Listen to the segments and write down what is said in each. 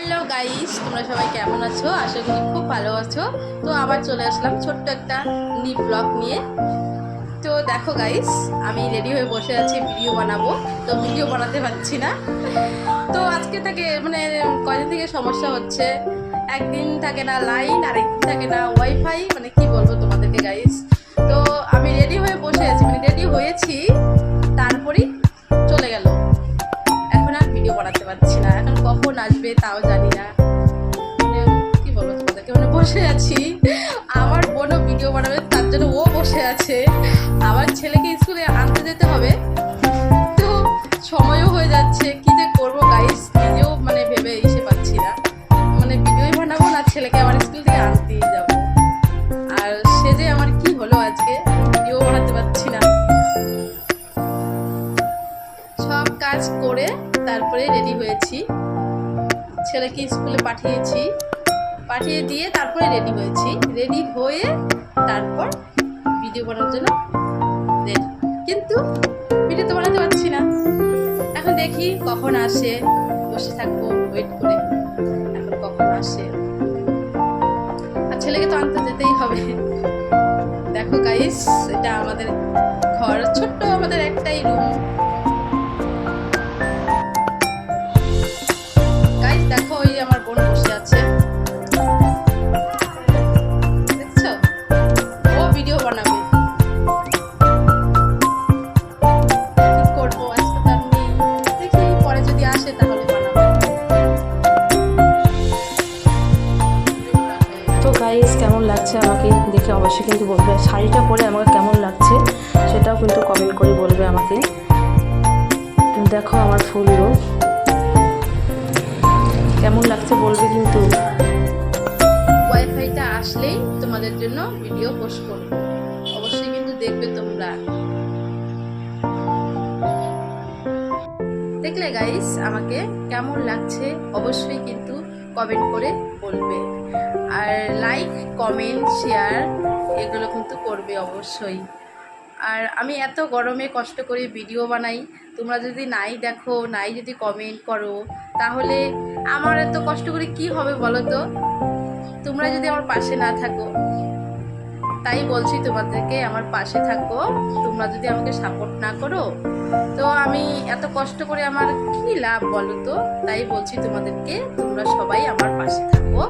Hello guys, তোমরা সবাই কেমন আছো? আশা করি খুব ভালো আছো। তো আবার চলে আসলাম ছোট্ট একটা নি ব্লগ নিয়ে। তো দেখো গাইস, আমি রেডি হয়ে বসে আছি ভিডিও বানাবো। তো ভিডিও বানাতে পারছি না। তো আজকে থেকে মানে কয়দিন থেকে সমস্যা হচ্ছে? একদিন থাকে না লাইন আর একদিন থাকে না ওয়াইফাই মানে কি বলব তোমাদেরকে গাইস? তো আমি রেডি হয়ে বসে আছি মানে রেডি হয়েছি। বানাতে পারছি না। এখন কখন আসবে তাও জানি না। কি বলব তোমাদেরকে? মানে বসে আছি। আমার বোনও ভিডিও বানাবে, তার জন্য ও বসে আছে। আমার ছেলেকে স্কুলে আনতে যেতে হবে। তো সময়ও হয়ে যাচ্ছে, কি যে করব গাইস নিজেও মানে ভেবে এসে পাচ্ছি না। মানে ভিডিওই বানাবো না, ছেলেকে আমার স্কুল থেকে আনতেই যাব। আর সে যে আমার কি হলো আজকে ভিডিও বানাতে পারছি না। সব কাজ করে তারপরে রেডি হয়েছি। ছেলেকে স্কুলে পাঠিয়েছি। পাঠিয়ে দিয়ে তারপরে রেডি হয়েছি। রেডি হয়ে তারপর ভিডিও বানানোর জন্য রেডি কিন্তু ভিডিও তো বানাতে পারছি না। এখন দেখি কখন আসে। বসে থাকব ওয়েট করে। এখন কখন আসে। আর ছেলেকে তো আনতে যেতেই হবে। দেখো গাইস এটা আমাদের ঘর। ছোট্ট আমাদের একটাই রুম শাড়িটা পরে আমাকে কেমন লাগছে সেটাও কিন্তু কমেন্ট করে বলবে আমাকে। দেখো আমার ফুল রূপ কেমন লাগছে বলবে কিন্তু। ওয়াইফাইটা আসলেই তোমাদের জন্য ভিডিও পোস্ট করব। অবশ্যই কিন্তু দেখবে তোমরা। দেখলে গাইস আমাকে কেমন লাগছে অবশ্যই কিন্তু কমেন্ট করে বলবে। আর লাইক কমেন্ট শেয়ার এগুলো কিন্তু করবে অবশ্যই। আর আমি এত গরমে কষ্ট করে ভিডিও বানাই, তোমরা যদি নাই দেখো, নাই যদি কমেন্ট করো, তাহলে আমার এত কষ্ট করে কি হবে বলো তো তোমরা যদি আমার পাশে না থাকো, তাই বলছি তোমাদেরকে আমার পাশে থাকো, তোমরা যদি আমাকে সাপোর্ট না করো, তো আমি এত কষ্ট করে আমার কী লাভ বলো তো তাই বলছি তোমাদেরকে, তোমরা সবাই আমার পাশে থাকো।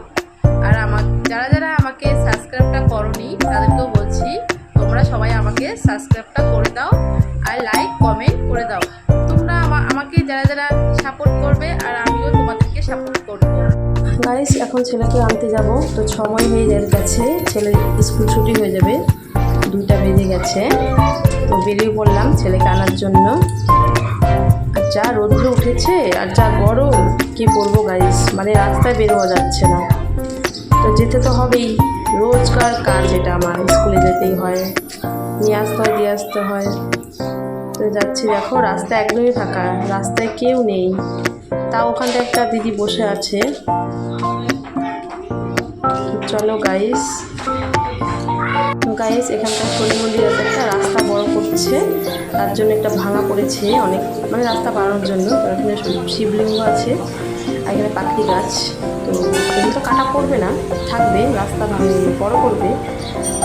আর আমার, যারা যারা আমাকে সাবস্ক্রাইবটা করনি সাবস্ক্রাইবটা করে দাও আর লাইক কমেন্ট করে দাও। তোমরা আমা- আমাকে যারা যারা সাপোর্ট করবে আর আমিও তোমাদেরকে সাপোর্ট করব। গাইস এখন ছেলেকে আনতে যাব। তো সময় হয়ে গেছে। ছেলে স্কুল ছুটি হয়ে যাবে। দুটা বেজে গেছে। তো বেরিয়ে পড়লাম ছেলেকে আনার জন্য। আর যা রোদ্র উঠেছে আর যা গরম, কি বলব গাইস মানে রাস্তায় বেরোয়া যাচ্ছে না। তো যেতে তো হবেই। রোজকার কাজ এটা আমার। স্কুলে যেতেই হয়। নিয়ে আসতে হয়, দিয়ে আসতে হয়। তো যাচ্ছি, দেখো রাস্তা একদমই ফাঁকা, রাস্তায় কেউ নেই। তা ওখানটা একটা দিদি বসে আছে। চলো গাইস গাইস এখানটা শনি মন্দির আছে, একটা রাস্তা বড় করছে। তার জন্য একটা ভাঙা পড়েছে অনেক মানে রাস্তা বাড়ানোর জন্য। এখানে শিবলিঙ্গ আছে। এখানে পাখি গাছ, তো এগুলো তো কাটা পড়বে না, থাকবে, রাস্তা বড় করবে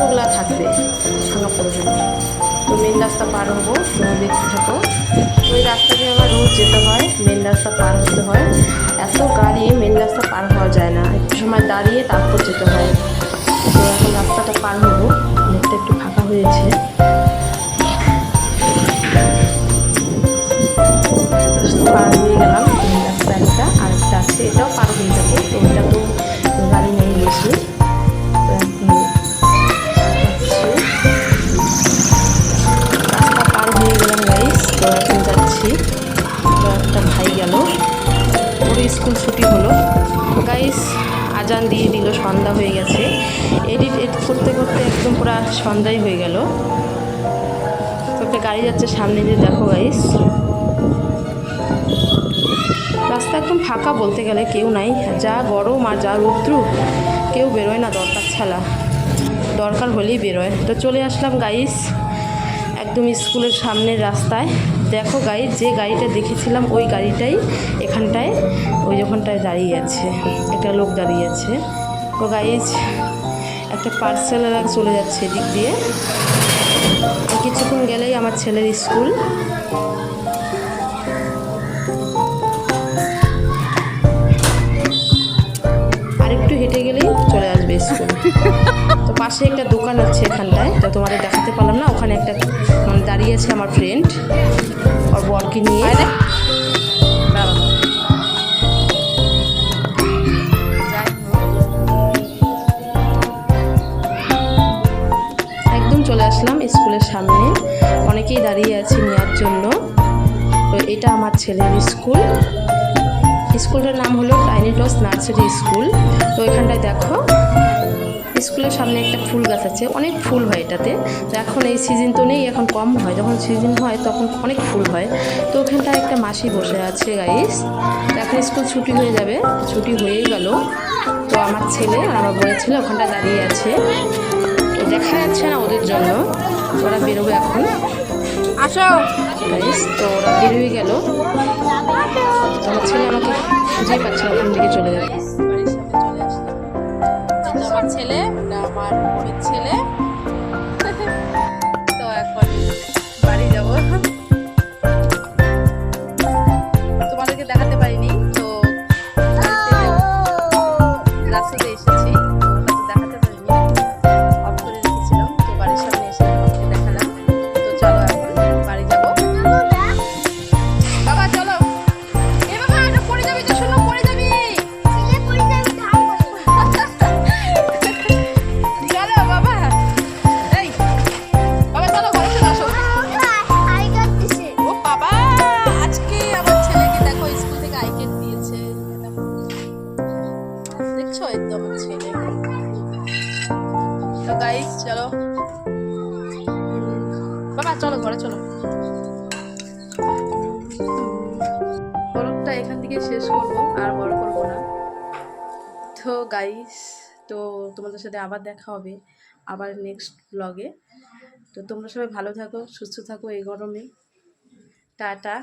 ওগুলা থাকবে, ভাঙা পড়বে না। তো মেন রাস্তা পার হব, তোমরা দেখতে থাকো। ওই রাস্তা দিয়ে আমার রোজ যেতে হয় মেন রাস্তা পার হতে হয়। এত গাড়ি মেন রাস্তা পার হওয়া যায় না। একটু সময় দাঁড়িয়ে তারপর যেতে হয়। তো এখন রাস্তাটা পার হব, অনেকটা একটু ফাঁকা হয়েছে। পার স্কুল হলো। গাইস আজান দিয়ে দিল, সন্ধ্যা হয়ে গেছে। এডিট এডিট করতে করতে একদম পুরো সন্ধ্যাই হয়ে গেল। তো একটা গাড়ি যাচ্ছে সামনে দিয়ে, দেখো গাইস রাস্তা একদম ফাঁকা বলতে গেলে কেউ নাই। যা গরম আর যা রৌদ্র, কেউ বেরোয় না দরকার ছাড়া। দরকার হলেই বেরোয়। তো চলে আসলাম গাইস একদম স্কুলের সামনের রাস্তায়। দেখো গাড়ি যে গাড়িটা দেখেছিলাম, ওই গাড়িটাই এখানটায়, ওই ওখানটায় দাঁড়িয়ে আছে। একটা লোক দাঁড়িয়ে আছে। তো গাইজ একটা পার্সেল আর চলে যাচ্ছে এদিক দিয়ে। কিছুক্ষণ গেলেই আমার ছেলের স্কুল। হেঁটে গেলেই চলে আসবে স্কুল। তো পাশে একটা দোকান আছে এখানটায়, তো তোমাদের দেখাতে পারলাম না, ওখানে একটা দাঁড়িয়ে আছে আমার ফ্রেন্ড ওর বরকে নিয়ে। একদম চলে আসলাম স্কুলের সামনে। অনেকেই দাঁড়িয়ে আছে নেওয়ার জন্য। তো এটা আমার ছেলের স্কুল। স্কুলটার নাম হলো টাইনিটস নার্সারি স্কুল তো এখানটায় দেখো। স্কুলের সামনে একটা ফুল গাছ আছে। অনেক ফুল হয় এটাতে। তো এখন এই সিজন তো নেই এখন কম হয়। যখন সিজন হয় তখন অনেক ফুল হয়। তো ওখানটায় একটা মাসি বসে আছে গাইস এখন স্কুল ছুটি হয়ে যাবে। ছুটি হয়েই গেল। তো আমার ছেলে আর আমার বোনের ছেলে ওখানটা দাঁড়িয়ে আছে। তো দেখা যাচ্ছে না ওদের জন্য। ওরা বেরোবে এখন। আসো। গাইস তো ওরা বেরিয়ে গেল। তো আমার ছেলে আমাকে খুঁজেই পাচ্ছে ওখান থেকে চলে যাবে। আমার ছেলে আমার ছেলে। দেখছ এই তো ছেলে। তো গাইস চলো। বাবা, চলো ঘরে, চলো। ব্লগটা এখান থেকে শেষ করব, আর বড় করব না। তো গাইস তো তোমাদের সাথে আবার দেখা হবে, আবার নেক্সট ব্লগে তো তোমরা সবাই ভালো থাকো, সুস্থ থাকো এই গরমে। টাটা।